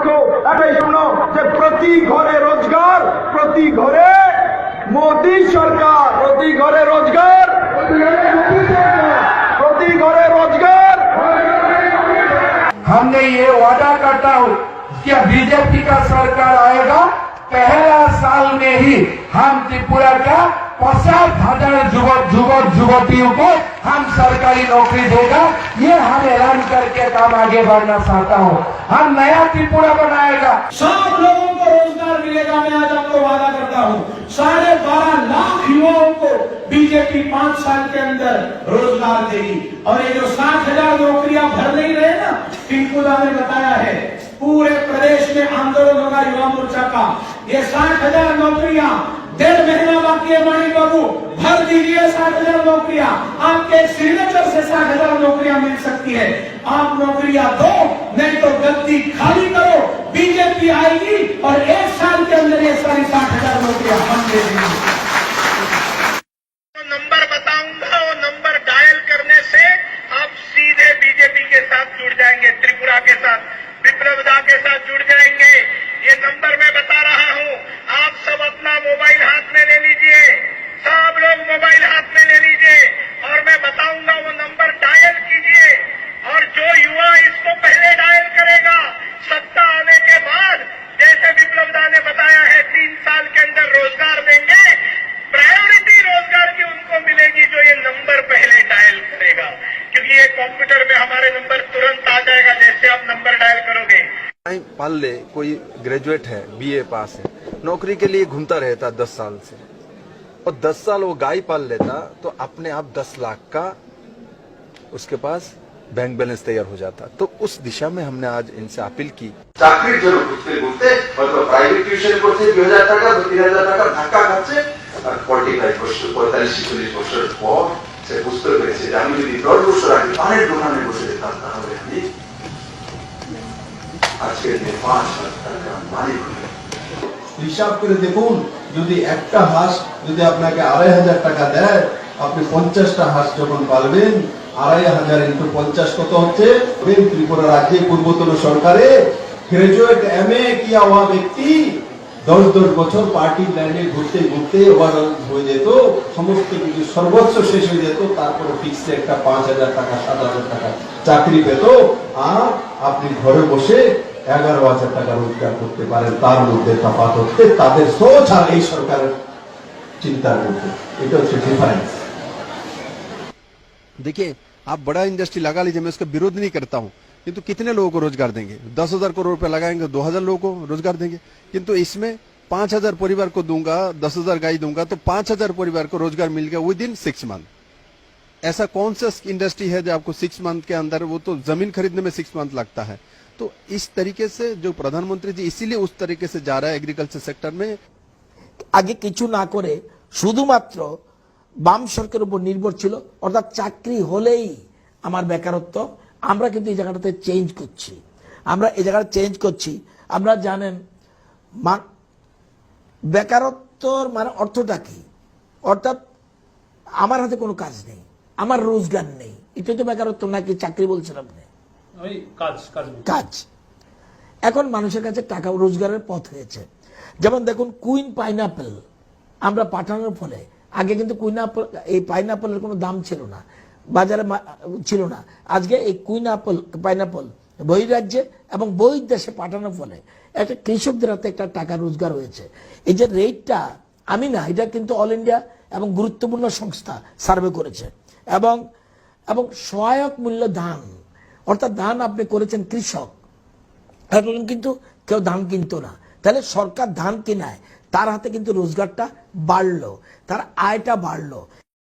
লক্ষ্য এটাই শোনো যে প্রতি ঘরে রোজগার প্রতি ঘরে মোদী সরকার প্রতি ঘরে রোজগার প্রতি ঘরে রোজগার हमने ये वादा करता हूँ कि बीजेपी का सरकार आएगा पहला साल में ही हम त्रिपुरा का पचास हजार युवक युवक युवतियों को हम सरकारी नौकरी देगा ये हम ऐलान करके काम आगे बढ़ना चाहता हूँ हम नया त्रिपुरा बनाएगा सब लोगों को रोजगार मिलेगा मैं आज आपको वादा करता हूँ साढ़े बारह लाख युवाओं को बीजेपी पांच साल के अंदर रोजगार देगी और ये जो सात हजार नौकरियां भर नहीं रहे ना पिंकुदा ने बताया है पूरे प्रदेश में आंदोलन होगा युवा मोर्चा का ये साठ हजार नौकरियां डेढ़ महीना बाकी है मणि बाबू भर दीजिए साठ हजार नौकरियां आपके सिग्नेचर से साठ हजार नौकरियां मिल सकती है आप नौकरियां दो नहीं तो गलती खाली करो बीजेपी आएगी और एक साल के अंदर ये सारी साठ हजार नौकरियां हम दे देंगे जब के साथ जुड़ जाएंगे ये नंबर मैं बता रहा हूँ आप सब अपना मोबाइल हाथ में ले लीजिए सब लोग मोबाइल हाथ में ले लीजिए और मैं बताऊंगा वो नंबर डायल कीजिए और जो युवा इसको पहले डायल करेगा सत्ता आने के बाद जैसे विप्लव दा ने बताया है तीन साल के अंदर रोजगार देंगे प्रायोरिटी रोजगार की उनको मिलेगी जो ये नंबर पहले डायल करेगा क्योंकि ये कंप्यूटर में हमारे नंबर तुरंत आ जाएगा पाल ले कोई ग्रेजुएट है बीए पास है नौकरी के लिए घूमता रहता दस साल से और दस साल वो गाय पाल लेता तो अपने आप दस लाख का उसके पास बैंक बैलेंस तैयार हो जाता तो उस दिशा में हमने आज इनसे अपील की चाकरी जरूर घुसते घुसते प्राइवेट ट्यूशन को दो हजार टका दो तीन हजार टका धक्का खाते पैंतालीस चालीस वर्ष पर से घुसते घुसते जामी जी दुकान में देखा হিসাব করে দেখুন যদি একটা হাঁস যদি আপনাকে আড়াই হাজার টাকা দেয় আপনি পঞ্চাশটা হাঁস যখন পারবেন আড়াই হাজার ইন্টু পঞ্চাশ কত হচ্ছে ত্রিপুরা রাজ্যে পূর্বতন সরকারে গ্রাজুয়েট এম এ কি ব্যক্তি দশ দশ বছর পার্টি লাইনে ঘুরতে ঘুরতে ওভার হয়ে যেত সমস্ত কিছু সর্বোচ্চ শেষ হয়ে যেত তারপর ফিক্সড একটা 5000 টাকা 7000 টাকা চাকরি পেতো আর আপনি ঘরে বসে 11000 টাকা উপার্জন করতে পারেন তার মধ্যে চাপাত করতে তবে سوچা এই সরকার চিন্তা করুন এটা হচ্ছে ডিফাইন্ড देखिए आप बड़ा इंडस्ट्री लगा लीजिए मैं उसके विरोध नहीं करता हूं ये तो कितने लोगों को रोजगार देंगे 10000 करोड़ रुपए लगाएंगे 2000 लोगों को रोजगार देंगे किंतु इसमें पाँच हजार परिवार को दूंगा दस हजार गाय दूंगा तो पाँच हजार परिवार को रोजगार मिल गया विद इन सिक्स मंथ ऐसा कौन सा इंडस्ट्री है जो आपको सिक्स मंथ के अंदर वो तो जमीन खरीदने में सिक्स मंथ लगता है तो इस तरीके से जो प्रधानमंत्री जी इसीलिए उस तरीके से जा रहा है एग्रीकल्चर सेक्टर में আগে কিছু না করে শুধুমাত্র বাম সরকারের উপর নির্ভর ছিল অর্থাৎ চাকরি হলেই আমার বেকারত্ব আমরা কিন্তু এই জায়গাটাতে চেঞ্জ করছি আমরা এই জায়গাটা চেঞ্জ করছি আমরা জানেন বেকারত্বর মানে অর্থটা কি অর্থাৎ আমার হাতে কোনো কাজ নেই আমার রোজগার নেই এটা তো বেকারত্ব নাকি চাকরি বলছেন আপনি কাজ এখন মানুষের কাছে টাকা রোজগারের পথ হয়েছে যেমন দেখুন কুইন পাইনাপেল আমরা পাঠানোর ফলে আগে কিন্তু কুইন আপেল এই পাইনাপেলের কোনো দাম ছিল না বাজারে ছিল না আজকে এই কুইন আপেল পাইনাপেল বহিরাজ্যে এবং বহির দেশে পাঠানোর ফলে একটা কৃষকদের হাতে একটা টাকা রোজগার হয়েছে এই যে রেটটা আমি না এটা কিন্তু অল ইন্ডিয়া এবং গুরুত্বপূর্ণ সংস্থা সার্ভে করেছে এবং এবং সহায়ক মূল্য ধান অর্থাৎ ধান আপনি করেছেন কৃষক এখন কিন্তু কেউ ধান কিনতো না তাহলে সরকার ধান কিনায় তার হাতে কিন্তু রোজগারটা বাড়লো তার আয়টা বাড়লো